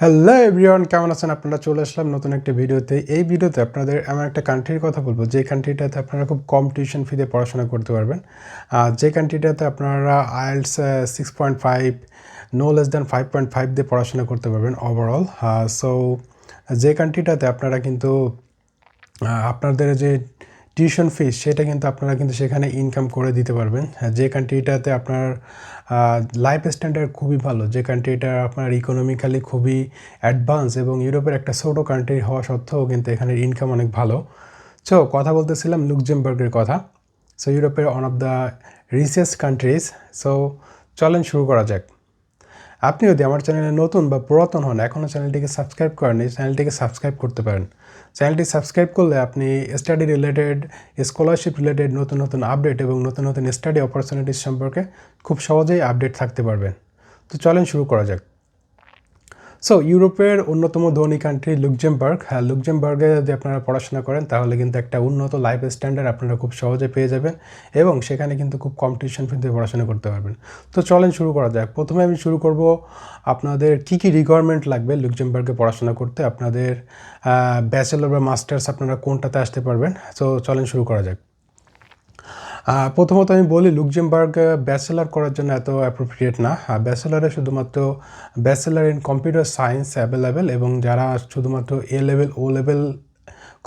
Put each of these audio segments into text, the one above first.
Hello everyone কেমন আছেন? আপনারা চলে আসলাম নতুন একটা ভিডিওতে। এই ভিডিওতে আপনাদের এমন একটা কান্ট্রির কথা বলব, যে কান্ট্রিটাতে আপনারা খুব কম টিউশন ফিতে পড়াশোনা করতে পারবেন। আর যে কান্ট্রিটাতে আপনারা IELTS six point five no less than five point five দিয়ে পড়াশোনা করতে পারবেন ওভারঅল সো যে কান্ট্রিটাতে আপনারা কিন্তু আপনাদের যে টিউশন ফিস সেটা কিন্তু আপনারা কিন্তু সেখানে ইনকাম করে দিতে পারবেন। হ্যাঁ, যে কান্ট্রিটাতে আপনার লাইফ স্ট্যান্ডার্ড খুবই ভালো যে কান্ট্রিটা আপনার ইকোনমিক্যালি খুবই অ্যাডভান্স এবং ইউরোপের একটা ছোটো কান্ট্রি হওয়া সত্ত্বেও কিন্তু এখানে ইনকাম অনেক ভালো। সো কথা বলতেছিলাম লুকজেমবার্গের কথা। সো ইউরোপের one of the richest countries so চলেন শুরু করা যাক। আপনি যদি আমার চ্যানেলে নতুন বা পুরাতন হন এখনও চ্যানেলটিকে সাবস্ক্রাইব করেন এই চ্যানেলটিকে সাবস্ক্রাইব করতে পারেন। চ্যানেলটি সাবস্ক্রাইব করলে আপনি স্টাডি রিলেটেড স্কলারশিপ রিলেটেড নতুন নতুন আপডেট এবং নতুন নতুন স্টাডি অপরচুনিটিস সম্পর্কে খুব সহজেই আপডেট থাকতে পারবেন। তো চলেন শুরু করা যাক। সো ইউরোপের অন্যতম ধনী কান্ট্রি লুকজেমবার্গ হ্যাঁ লুকজেমবার্গে যদি আপনারা পড়াশোনা করেন, তাহলে কিন্তু একটা উন্নত লাইফ স্ট্যান্ডার্ড আপনারা খুব সহজে পেয়ে যাবেন এবং সেখানে কিন্তু খুব কম্পিটিশন ফিতে পড়াশোনা করতে পারবেন। তো চলেন শুরু করা যাক। প্রথমে আমি শুরু করব আপনাদের কী কী রিকোয়ারমেন্ট লাগবে লুকজেমবার্গে পড়াশোনা করতে? আপনাদের ব্যাচেলর বা মাস্টার্স আপনারা কোনটাতে আসতে পারবেন? সো চলেন শুরু করা যাক। প্রথমত আমি বলি লুকজেমবার্গ ব্যাচেলার করার জন্য এত অ্যাপ্রোপ্রিয়েট না। ব্যাচেলারে শুধুমাত্র bachelor in computer science available এবং যারা শুধুমাত্র A level O level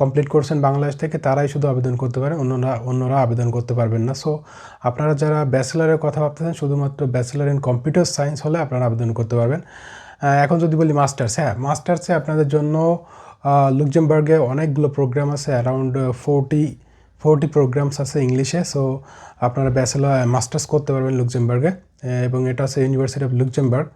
complete করছেন বাংলাদেশ থেকে, তারাই শুধু আবেদন করতে পারেন, অন্যরা অন্যরা আবেদন করতে পারবেন না। সো আপনারা যারা ব্যাচেলারের কথা ভাবতেছেন, শুধুমাত্র ব্যাচেলার ইন কম্পিউটার সায়েন্স হলে আপনারা আবেদন করতে পারবেন। এখন যদি বলি মাস্টার্স হ্যাঁ মাস্টার্সে আপনাদের জন্য লুকজেমবার্গে অনেকগুলো প্রোগ্রাম আছে অ্যারাউন্ড ফোরটি ফোরটি প্রোগ্রামস আছে ইংলিশে সো আপনারা ব্যাচেলার মাস্টার্স করতে পারবেন লুকজেমবার্গে এবং এটা আছে ইউনিভার্সিটি অফ লুকজেমবার্গ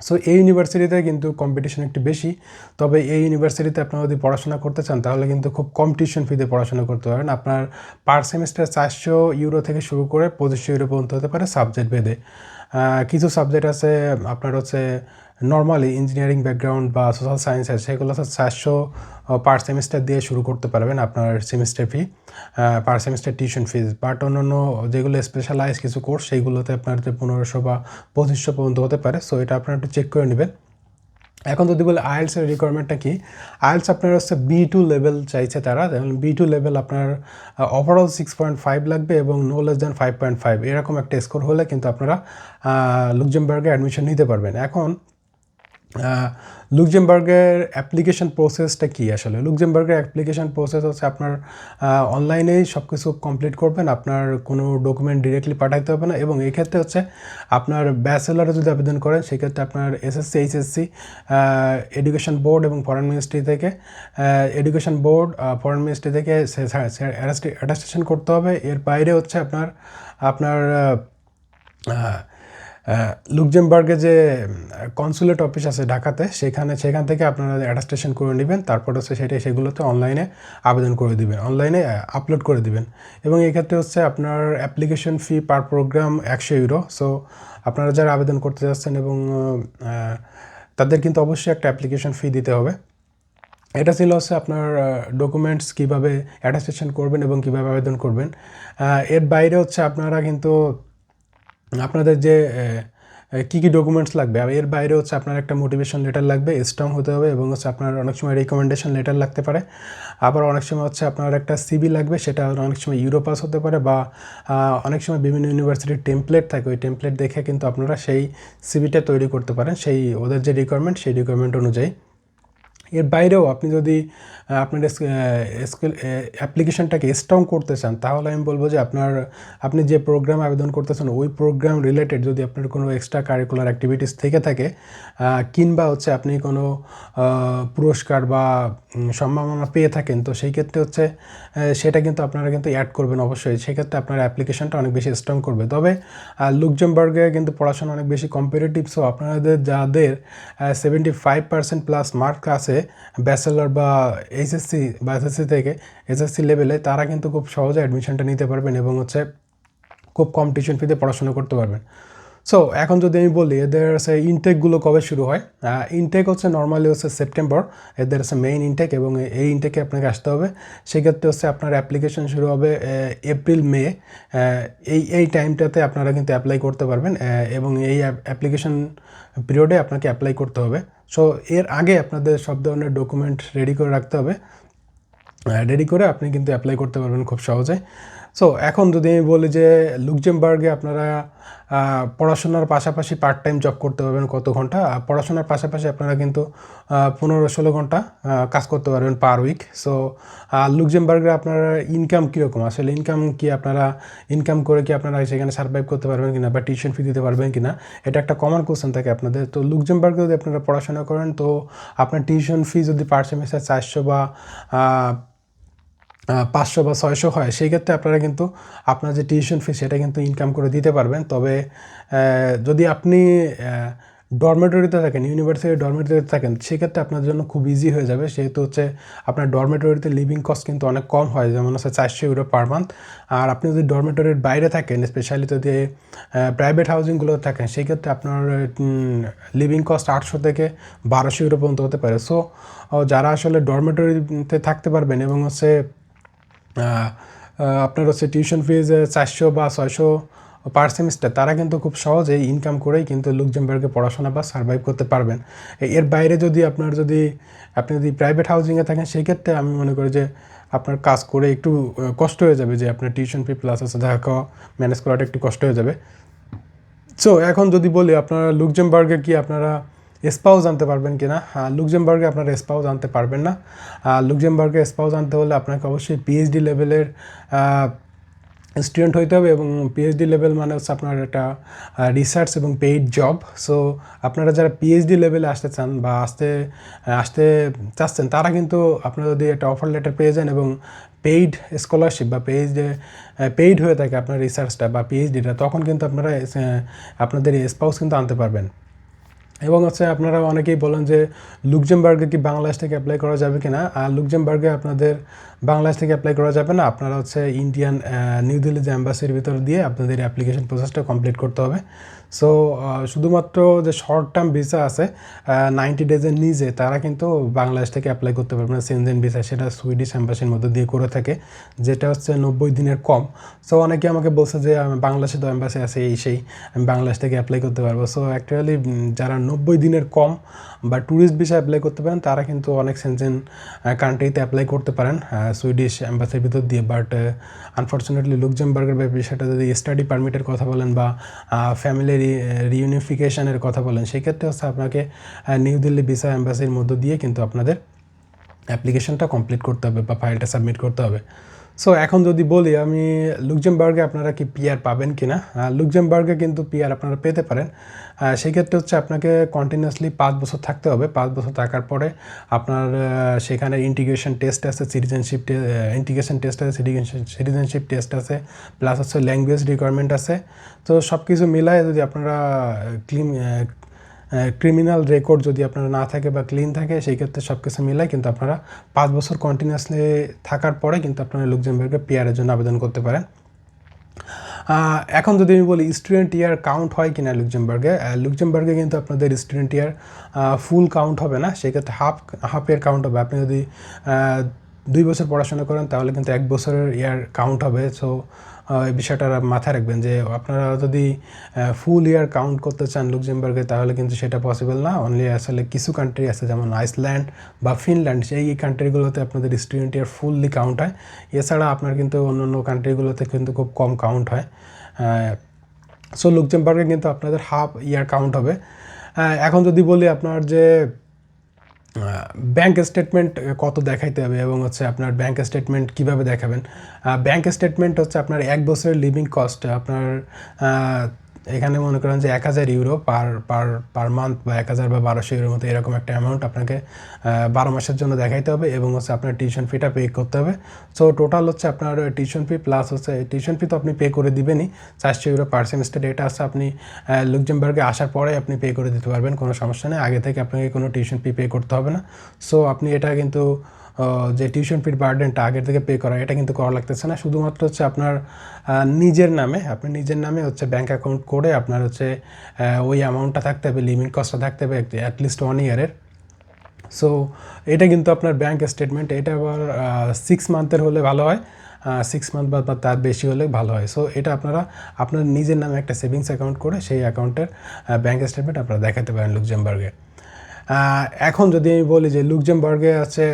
সো এই ইউনিভার্সিটিতে কিন্তু কম্পিটিশন একটু বেশি, তবে এই ইউনিভার্সিটিতে আপনারা যদি পড়াশোনা করতে চান, তাহলে কিন্তু খুব কম টিউশন ফিতে পড়াশোনা করতে পারেন। আপনার পার সেমিস্টার চারশো ইউরো থেকে শুরু করে পঁচিশশো ইউরো পর্যন্ত হতে পারে সাবজেক্ট ভেদে কিছু সাবজেক্ট আছে, আপনার হচ্ছে নর্মালি ইঞ্জিনিয়ারিং ব্যাকগ্রাউন্ড বা সোশ্যাল সায়েন্স আছে সেগুলো চারশো পার সেমিস্টার দিয়ে শুরু করতে পারবেন আপনার semester fee per semester tuition fees but অন্যান্য যেগুলো স্পেশালাইজ কিছু কোর্স সেইগুলোতে আপনার পনেরোশো বা পঁচিশশো পর্যন্ত হতে পারে সো এটা আপনার একটু চেক করে নেবেন। এখন যদি বলে আইএলসের রিকোয়ারমেন্টটা কি? আইএলস আপনার হচ্ছে বি টু লেভেল চাইছে তারা। বি টু লেভেল আপনার ওভারঅল সিক্স পয়েন্ট ফাইভ লাগবে এবং no less than five point five এরকম একটা স্কোর হলে কিন্তু আপনারা লুকজেমবার্গে অ্যাডমিশন নিতে পারবেন। এখন লুকজেমবার্গের অ্যাপ্লিকেশন প্রসেসটা কী আসলে? লুকজেমবার্গের অ্যাপ্লিকেশন প্রসেস হচ্ছে আপনার অনলাইনেই সব কিছু কমপ্লিট করবেন, আপনার কোনো ডকুমেন্ট ডিরেক্টলি পাঠাইতে হবে না এবং এক্ষেত্রে হচ্ছে আপনার ব্যাচেলারে যদি আবেদন করেন, সেক্ষেত্রে আপনার এসএসসি এইচএসসি এডুকেশন বোর্ড এবং ফরেন মিনিস্ট্রি থেকে এডুকেশন বোর্ড ফরেন মিনিস্ট্রি থেকে অ্যাটাস্টেশন করতে হবে। এর বাইরে হচ্ছে আপনার আপনার লুকজেমবার্গে যে কনসুলেট অফিস আছে ঢাকাতে, সেখানে, সেখান থেকে আপনারা অ্যাটাস্টেশন করে নেবেন, তারপর হচ্ছে সেটা, সেগুলোতে অনলাইনে আবেদন করে দিবেন অনলাইনে আপলোড করে দিবেন। এবং এক্ষেত্রে হচ্ছে আপনার অ্যাপ্লিকেশন ফি পার প্রোগ্রাম একশো ইউরো সো আপনারা যারা আবেদন করতে যাচ্ছেন এবং তাদের কিন্তু অবশ্যই একটা অ্যাপ্লিকেশন ফি দিতে হবে। এটা ছিল হচ্ছে আপনার ডকুমেন্টস কীভাবে অ্যাটাস্টেশন করবেন এবং কীভাবে আবেদন করবেন। এর বাইরে হচ্ছে আপনারা কিন্তু আপনাদের যে কী কী ডকুমেন্টস লাগবে? এর বাইরে হচ্ছে আপনার একটা মোটিভেশন লেটার লাগবে স্ট্রং হতে হবে এবং হচ্ছে আপনার অনেক সময় রিকমেন্ডেশন লেটার লাগতে পারে। আবার অনেক সময় হচ্ছে আপনার একটা সিবি লাগবে, সেটা অনেক সময় ইউরোপাস হতে পারে বা অনেক সময় বিভিন্ন ইউনিভার্সিটির টেমপ্লেট থাকে, ওই টেমপ্লেট দেখে কিন্তু আপনারা সেই সিবিটা তৈরি করতে পারেন। সেই ওদের যে রিকোয়ারমেন্ট সেই রিকোয়ারমেন্ট অনুযায়ী। এর বাইরেও আপনি যদি আপনার স্কুল অ্যাপ্লিকেশনটাকে স্ট্রং করতে চান, তাহলে আমি বলব যে আপনার, আপনি যে প্রোগ্রাম আবেদন করতেছেন, ওই প্রোগ্রাম রিলেটেড যদি আপনার কোনো এক্সট্রা কারিকুলার অ্যাক্টিভিটিস থেকে থাকে কিংবা হচ্ছে আপনি কোনো পুরস্কার বা সম্ভাবনা পেয়ে থাকেন, তো সেই ক্ষেত্রে হচ্ছে সেটা কিন্তু আপনারা কিন্তু অ্যাড করবেন অবশ্যই। সেক্ষেত্রে আপনার অ্যাপ্লিকেশনটা অনেক বেশি স্ট্রং করবে। তবে লুকজেমবার্গে কিন্তু পড়াশোনা অনেক বেশি কম্পিটিটিভ সো আপনাদের যাদের seventy five percent plus mark আছে ব্যাচেলর বা এইচএসসি বা এসএসসি থেকে এসএসসি লেভেলে তারা কিন্তু খুব সহজে অ্যাডমিশনটা নিতে পারবেন এবং হচ্ছে খুব কম টিউশন ফিতে পড়াশোনা করতে পারবেন। সো এখন যদি আমি বলি, এদের হচ্ছে ইনটেকগুলো কবে শুরু হয়? ইনটেক হচ্ছে নর্মালি হচ্ছে সেপ্টেম্বর এদের হচ্ছে মেইন ইনটেক এবং এই ইনটেকে আপনাকে আসতে হবে। সেক্ষেত্রে হচ্ছে আপনার অ্যাপ্লিকেশন শুরু হবে এপ্রিল মে এই এই টাইমটাতে আপনারা কিন্তু অ্যাপ্লাই করতে পারবেন এবং এই অ্যাপ্লিকেশন পিরিয়ডে আপনাকে অ্যাপ্লাই করতে হবে। সো এর আগে আপনাদের সব ধরনের ডকুমেন্ট রেডি করে রাখতে হবে। রেডি করে আপনি কিন্তু অ্যাপ্লাই করতে পারবেন খুব সহজে। সো এখন যদি আমি বলি যে লুকজেমবার্গে আপনারা পড়াশোনার পাশাপাশি পার্ট টাইম জব করতে পারবেন কত ঘণ্টা? পড়াশোনার পাশাপাশি আপনারা কিন্তু পনেরো ষোলো ঘণ্টা কাজ করতে পারবেন পার উইক সো লুকজেমবার্গে আপনারা ইনকাম কীরকম? আসলে ইনকাম কি আপনারা ইনকাম করে কি আপনারা সেখানে সার্ভাইভ করতে পারবেন কিনা বা টিউশন ফি দিতে পারবেন কিনা? এটা একটা কমন কোশ্চেন থাকে আপনাদের। তো লুকজেমবার্গে যদি আপনারা পড়াশোনা করেন, তো আপনার টিউশন ফি যদি পার সেমিস্টার চারশো বা পাঁচশো বা ছয়শো হয়, সেই ক্ষেত্রে আপনারা কিন্তু আপনার যে টিউশন ফি সেটা কিন্তু ইনকাম করে দিতে পারবেন। তবে যদি আপনি ডরমেটরিতে থাকেন ইউনিভার্সিটি ডরমেটরিতে থাকেন, সেক্ষেত্রে আপনার জন্য খুব ইজি হয়ে যাবে। সেহেতু হচ্ছে আপনার ডরমেটরিতে লিভিং কস্ট কিন্তু অনেক কম হয়, যেমন হচ্ছে চারশো ইউরো পার মান্থ আর আপনি যদি ডরমেটরির বাইরে থাকেন স্পেশালি যদি প্রাইভেট হাউজিংগুলো থাকেন সেই ক্ষেত্রে আপনার লিভিং কস্ট আটশো থেকে বারোশো ইউরো পর্যন্ত হতে পারে। সো যারা আসলে ডরমেটরিতে থাকতে পারবেন এবং হচ্ছে আপনার হচ্ছে টিউশন ফিজ চারশো বা ছয়শো পার সেমিস্টার তারা কিন্তু খুব সহজেই ইনকাম করেই কিন্তু লুকজেমবার্গে পড়াশোনা বা সার্ভাইভ করতে পারবেন। এর বাইরে যদি আপনার যদি, আপনি যদি প্রাইভেট হাউজিংয়ে থাকেন সেই ক্ষেত্রে আমি মনে করি যে আপনার কাজ করে একটু কষ্ট হয়ে যাবে যে আপনার টিউশন ফি প্লাস হচ্ছে দেখা খাওয়া ম্যানেজ করাটা একটু কষ্ট হয়ে যাবে। সো এখন যদি বলি আপনারা লুকজেমবার্গে কি আপনারা স্পাউস আনতে পারবেন কিনা হ্যাঁ লুকজেমবার্গে আপনারা স্পাউস আনতে পারবেন না। লুকজেমবার্গে স্পাউস আনতে হলে আপনাকে অবশ্যই পিএইচডি লেভেলের স্টুডেন্ট হইতে হবে এবং পিএইচডি লেভেল মানে হচ্ছে আপনার একটা রিসার্চ এবং পেইড জব সো আপনারা যারা পিএইচডি লেভেলে আসতে চান বা আসতে আসতে চাচ্ছেন, তারা কিন্তু আপনারা যদি একটা অফার লেটার পেয়ে যান এবং পেইড স্কলারশিপ বা পেইড পেইড হয়ে থাকে আপনার রিসার্চটা বা পিএইচডিটা তখন কিন্তু আপনারা আপনাদের স্পাউস কিন্তু আনতে পারবেন। এবং হচ্ছে আপনারা অনেকেই বলেন যে লুকজেমবার্গে কি বাংলাদেশ থেকে অ্যাপ্লাই করা যাবে কিনা? আর লুকজেমবার্গে আপনাদের বাংলাদেশ থেকে অ্যাপ্লাই করা যাবে না? আপনারা হচ্ছে ইন্ডিয়ান নিউ দিল্লি যে অ্যাম্বাসির ভিতর দিয়ে আপনাদের অ্যাপ্লিকেশন প্রসেসটা কমপ্লিট করতে হবে। সো শুধুমাত্র যে শর্ট টার্ম ভিসা আছে নাইনটি ডেজের নিজে, তারা কিন্তু বাংলাদেশ থেকে অ্যাপ্লাই করতে পারবে না সেনজেন ভিসা সেটা সুইডিশ অ্যাম্বাসির মধ্যে দিয়ে করে থাকে, যেটা হচ্ছে নব্বই দিনের কম। সো অনেকে আমাকে বলছে যে, আমি বাংলাদেশে তো অ্যাম্বাসি আছে, এই সেই, আমি বাংলাদেশ থেকে অ্যাপ্লাই করতে পারব। সো অ্যাকচুয়ালি যারা নব্বই দিনের কম বা ট্যুরিস্ট ভিসা অ্যাপ্লাই করতে পারেন, তারা কিন্তু অনেক সেনজেন কান্ট্রিতে অ্যাপ্লাই করতে পারেন সুইডিশ অ্যাম্বাসির ভিতর দিয়ে। বাট আনফর্চুনেটলি লুকজেমবার্গের বিষয়টা যদি স্টাডি পারমিটের কথা বলেন বা ফ্যামিলি রিউনিফিকেশনের কথা বলেন সেক্ষেত্রে হচ্ছে আপনাকে নিউ দিল্লি ভিসা অ্যাম্বাসির মধ্য দিয়ে কিন্তু আপনাদের অ্যাপ্লিকেশনটা কমপ্লিট করতে হবে বা ফাইলটা সাবমিট করতে হবে। সো এখন যদি বলি আমি লুকজেমবার্গে আপনারা কি পিআর পাবেন কি না লুকজেমবার্গে কিন্তু পিআর আপনারা পেতে পারেন। আহ, সেক্ষেত্রে হচ্ছে আপনাকে কন্টিনিউয়াসলি পাঁচ বছর থাকতে হবে। পাঁচ বছর থাকার পরে আপনার সেখানে ইন্টিগ্রেশন টেস্ট আছে সিটিজেনশিপ ইন্টিগ্রেশন টেস্ট আছে সিটিজেনশিপ টেস্ট আছে প্লাস হচ্ছে ল্যাঙ্গুয়েজ রিকোয়ারমেন্ট আছে। তো সব কিছু মিলায় যদি আপনারা ক্লিন ক্রিমিনাল রেকর্ড যদি আপনারা না থাকে বা ক্লিন থাকে, সেই ক্ষেত্রে সব কিছু মিলাই কিন্তু আপনারা পাঁচ বছর কন্টিনিউয়াসলি থাকার পরে কিন্তু আপনারা লুকজেমবার্গের পিআরের জন্য আবেদন করতে পারেন। এখন যদি আমি বলি স্টুডেন্ট ইয়ার কাউন্ট হয় কিনা লুকজেমবার্গে লুকজেমবার্গে কিন্তু আপনাদের স্টুডেন্ট ইয়ার ফুল কাউন্ট হবে না, সেক্ষেত্রে হাফ হাফ ইয়ার কাউন্ট হবে। আপনি যদি দুই বছর পড়াশোনা করেন, তাহলে কিন্তু এক বছরের ইয়ার কাউন্ট হবে। সো বিষয়টা মাথায় রাখবেন যে আপনারা যদি ফুল ইয়ার কাউন্ট করতে চান লুকজেমবার্গে তাহলে কিন্তু সেটা পসিবল না। অনলি আসলে কিছু কান্ট্রি আছে, যেমন আইসল্যান্ড বা ফিনল্যান্ড, সেই কান্ট্রিগুলোতে আপনাদের স্টুডেন্ট ইয়ার ফুললি কাউন্ট হয়। এছাড়া আপনার কিন্তু অন্য অন্য কান্ট্রিগুলোতে কিন্তু খুব কম কাউন্ট হয়। সো লুকজেমবার্গে কিন্তু আপনাদের হাফ ইয়ার কাউন্ট হবে। এখন যদি বলি আপনার যে ব্যাংক স্টেটমেন্ট কত দেখাইতে হবে এবং হচ্ছে আপনার ব্যাংক স্টেটমেন্ট কীভাবে দেখাবেন? ব্যাংক স্টেটমেন্ট হচ্ছে আপনার এক বছরের লিভিং কস্ট আপনার এখানে মনে করেন যে এক হাজার ইউরো পার পার পার মান্থ বা এক হাজার বা বারোশো ইউরোর মতো এরকম একটা অ্যামাউন্ট আপনাকে বারো মাসের জন্য দেখাইতে হবে এবং হচ্ছে আপনার টিউশন ফিটা পে করতে হবে। সো টোটাল হচ্ছে আপনার টিউশন ফি প্লাস হচ্ছে টিউশন ফি তো আপনি পে করে দিবেনই। চারশো ইউরো পার সেমিস্টার এটা আছে, আপনি লুকজেমবার্গে আসার পরে আপনি পে করে দিতে পারবেন, কোনো সমস্যা নেই। আগে থেকে আপনাকে কোনো টিউশন ফি পে করতে হবে না। সো আপনি এটা কিন্তু যে টিউশন ফির বার্ডেনটা আগের থেকে পে করা, এটা কিন্তু করা লাগতেছে না। শুধুমাত্র হচ্ছে আপনার নিজের নামে, আপনি নিজের নামে হচ্ছে ব্যাঙ্ক অ্যাকাউন্ট করে আপনার হচ্ছে ওই অ্যামাউন্টটা থাকতে হবে লিমিট কস্টটা থাকতে হবে অ্যাটলিস্ট ওয়ান ইয়ারের সো এটা কিন্তু আপনার ব্যাংক স্টেটমেন্ট এটা আবার সিক্স মান্থের হলে ভালো হয় সিক্স মান্থ বা তার বেশি হলে ভালো হয়। সো এটা আপনারা, আপনার নিজের নামে একটা সেভিংস অ্যাকাউন্ট করে সেই অ্যাকাউন্টের ব্যাংক স্টেটমেন্ট আপনারা দেখাতে পারেন লুকজেমবার্গে এখন যদি আমি বলি যে লুকজেমবার্গে আছে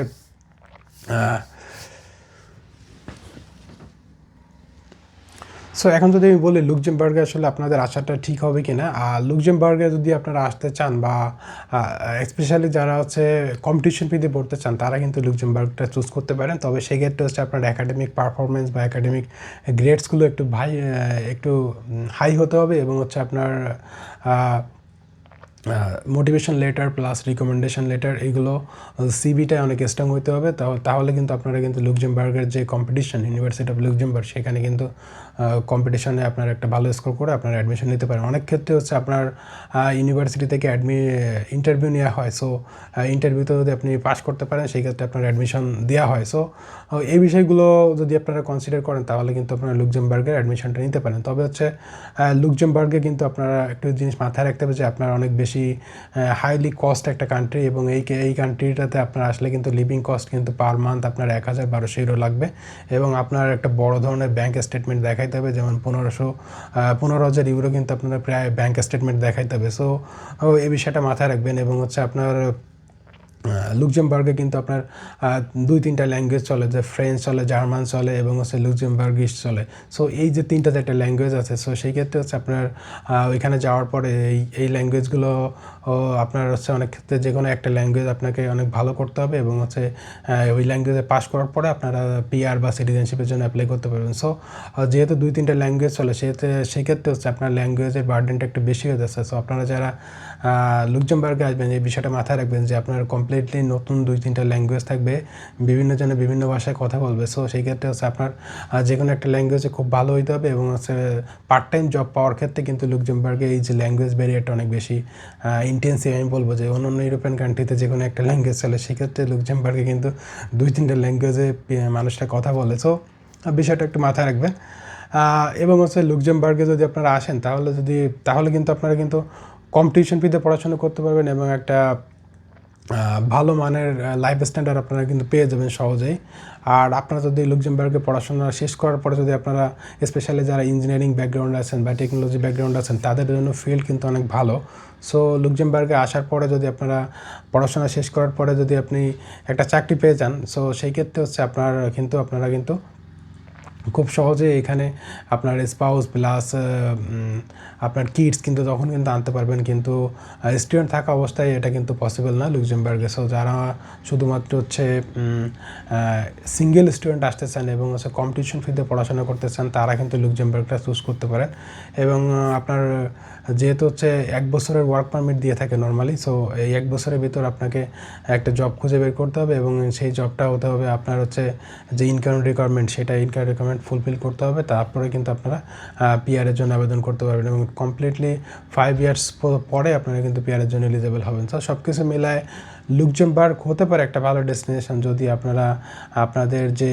সো এখন যদি আমি বলি লুকজেমবার্গে আসলে আপনাদের আসাটা ঠিক হবে কি না আর লুকজেমবার্গে যদি আপনারা আসতে চান বা স্পেশালি যারা হচ্ছে কম্পিটিশন ফিতে পড়তে চান, তারা কিন্তু লুকজেমবার্গটা চুজ করতে পারেন। তবে সেক্ষেত্রে হচ্ছে আপনার একাডেমিক পারফরমেন্স বা একাডেমিক গ্রেডসগুলো একটু ভাই একটু হাই হতে হবে এবং হচ্ছে আপনার motivation letter plus recommendation letter এগুলো সিবিটায় অনেক স্ট্রং হইতে হবে। তাহ- তাহলে কিন্তু আপনারা কিন্তু লুকজেমবার্গের যে কম্পিটিশন ইউনিভার্সিটি অফ লুকজেমবার্গ সেখানে কিন্তু কম্পিটিশনে আপনার একটা ভালো স্কোর করে আপনার অ্যাডমিশন নিতে পারেন। অনেক ক্ষেত্রে হচ্ছে আপনার ইউনিভার্সিটি থেকে অ্যাডমি ইন্টারভিউ নেওয়া হয়। সো ইন্টারভিউতে যদি আপনি পাস করতে পারেন, সেই ক্ষেত্রে আপনার অ্যাডমিশন দেওয়া হয়। সো এই বিষয়গুলো যদি আপনারা কনসিডার করেন, তাহলে কিন্তু আপনারা লুকজেমবার্গের অ্যাডমিশনটা নিতে পারেন। তবে হচ্ছে লুকজেমবার্গে কিন্তু আপনারা একটু জিনিস মাথায় রাখতে হবে যে, আপনার অনেক বেশি হাইলি কস্ট একটা কান্ট্রি এবং এই এই কান্ট্রিটাতে আপনার আসলে কিন্তু লিভিং কস্ট কিন্তু পার মান্থ আপনার এক হাজার বারোশো ইউরো লাগবে। এবং আপনার একটা বড় ধরনের ব্যাংক স্টেটমেন্ট দেখাইতে হবে, যেমন পনেরোশো পনেরো হাজার ইউরো কিন্তু আপনার প্রায় ব্যাঙ্ক স্টেটমেন্ট দেখাইতে হবে। সো এই বিষয়টা মাথায় রাখবেন এবং হচ্ছে আপনার লুকজেমবার্গে কিন্তু আপনার দুই তিনটা ল্যাঙ্গুয়েজ চলে, যে ফ্রেঞ্চ চলে জার্মান চলে, এবং হচ্ছে লুকজেমবার্গিশ চলে। সো এই যে তিনটা একটা ল্যাঙ্গুয়েজ আছে সো সেই ক্ষেত্রে হচ্ছে আপনার ওইখানে যাওয়ার পরে এই এই ল্যাঙ্গুয়েজগুলো আপনার হচ্ছে অনেক ক্ষেত্রে যে কোনো একটা ল্যাঙ্গুয়েজ আপনাকে অনেক ভালো করতে হবে এবং হচ্ছে ওই ল্যাঙ্গুয়েজে পাস করার পরে আপনারা পিআর বা সিটিজেনশিপের জন্য অ্যাপ্লাই করতে পারবেন। সো যেহেতু দুই তিনটা ল্যাঙ্গুয়েজ চলে, সেহেতু, সেক্ষেত্রে হচ্ছে আপনার ল্যাঙ্গুয়েজের বার্ডেনটা একটু বেশি হয়ে যাচ্ছে। সো আপনারা যারা লুকজেমবার্গে আসবেন, এই বিষয়টা মাথায় রাখবেন যে আপনার কমপ্লিটলি নতুন দুই তিনটা ল্যাঙ্গুয়েজ থাকবে, বিভিন্ন জনে বিভিন্ন ভাষায় কথা বলবে। সো সেই ক্ষেত্রে হচ্ছে আপনার যে কোনো একটা ল্যাঙ্গুয়েজে খুব ভালো হইতে হবে এবং হচ্ছে পার্ট টাইম জব পাওয়ার ক্ষেত্রে কিন্তু লুকজেমবার্গে এই যে ল্যাঙ্গুয়েজ ব্যারিয়ারটা অনেক বেশি ইন্টেন্সিভ আমি বলব যে অন্য অন্য ইউরোপিয়ান কান্ট্রিতে যে কোনো একটা ল্যাঙ্গুয়েজ চলে সেক্ষেত্রে লুকজেমবার্গে কিন্তু দুই তিনটা ল্যাঙ্গুয়েজে মানুষটা কথা বলে। সো বিষয়টা একটু মাথায় রাখবেন। এবং হচ্ছে লুকজেমবার্গে যদি আপনারা আসেন, তাহলে যদি, তাহলে কিন্তু আপনারা কিন্তু কম্পিটিশন ফিতে পড়াশোনা করতে পারবেন এবং একটা ভালো মানের লাইফ স্ট্যান্ডার্ড আপনারা কিন্তু পেয়ে যাবেন সহজেই। আর আপনারা যদি লুকজেমবার্গে পড়াশোনা শেষ করার পরে যদি আপনারা স্পেশালি যারা ইঞ্জিনিয়ারিং ব্যাকগ্রাউন্ড আছেন বা টেকনোলজি ব্যাকগ্রাউন্ড আছেন, তাদের জন্য ফিল্ড কিন্তু অনেক ভালো। সো লুকজেমবার্গে আসার পরে যদি আপনারা পড়াশোনা শেষ করার পরে যদি আপনি একটা চাকরি পেয়ে যান সো সেই ক্ষেত্রে হচ্ছে আপনার, কিন্তু আপনারা কিন্তু খুব সহজে এখানে আপনার স্পাউস প্লাস আপনার কিডস কিন্তু তখন কিন্তু আনতে পারবেন। কিন্তু স্টুডেন্ট থাকা অবস্থায় এটা কিন্তু পসিবল না লুকজেমবার্গে সো যারা শুধুমাত্র হচ্ছে সিঙ্গেল স্টুডেন্ট আসতে চান এবং হচ্ছে কম্পিটিশন ফিতে পড়াশোনা করতে চান, তারা কিন্তু লুকজেমবার্গটা চুজ করতে পারেন। এবং আপনার যেহেতু হচ্ছে এক বছরের ওয়ার্ক পারমিট দিয়ে থাকে নর্মালি সো এই এক বছরের ভিতর আপনাকে একটা জব খুঁজে বের করতে হবে এবং সেই জবটা হতে হবে আপনার হচ্ছে যে ইনকাম রিকোয়ারমেন্ট সেটা ইনকাম রিকোয়ারমেন্ট ফুলফিল করতে হবে। তারপরে কিন্তু আপনারা পিআরের জন্য আবেদন করতে পারবেন এবং কমপ্লিটলি ফাইভ ইয়ার্স পরে আপনারা কিন্তু পিআরের জন্য এলিজেবল হবেন। সব কিছু মিলায় লুকজেমবার্গ হতে পারে একটা ভালো ডেস্টিনেশন যদি আপনারা, আপনাদের যে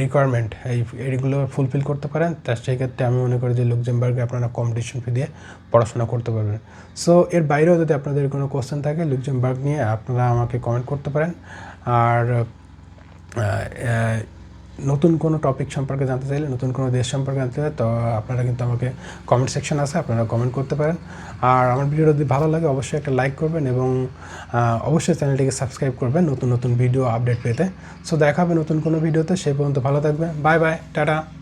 রিকোয়ারমেন্ট এই, এইগুলো ফুলফিল করতে পারেন, তা সেক্ষেত্রে আমি মনে করি যে লুকজমবার্গে আপনারা কম্পিটিশন ফি দিয়ে পড়াশোনা করতে পারবেন। সো এর বাইরেও যদি আপনাদের কোনো কোয়েশ্চেন থাকে লুকজমবার্গ নিয়ে আপনারা আমাকে কমেন্ট করতে পারেন। আর নতুন কোনো টপিক সম্পর্কে জানতে চাইলে, নতুন কোনো দেশ সম্পর্কে জানতে চাইলে, তো আপনারা কিন্তু আমাকে কমেন্ট সেকশন আছে, আপনারা কমেন্ট করতে পারেন। আর আমার ভিডিও যদি ভালো লাগে, অবশ্যই একটা লাইক করবেন এবং অবশ্যই চ্যানেলটিকে সাবস্ক্রাইব করবেন নতুন নতুন ভিডিও আপডেট পেতে। সো দেখা হবে নতুন কোনো ভিডিওতে সেই পর্যন্ত ভালো থাকবে বাই বাই টাটা।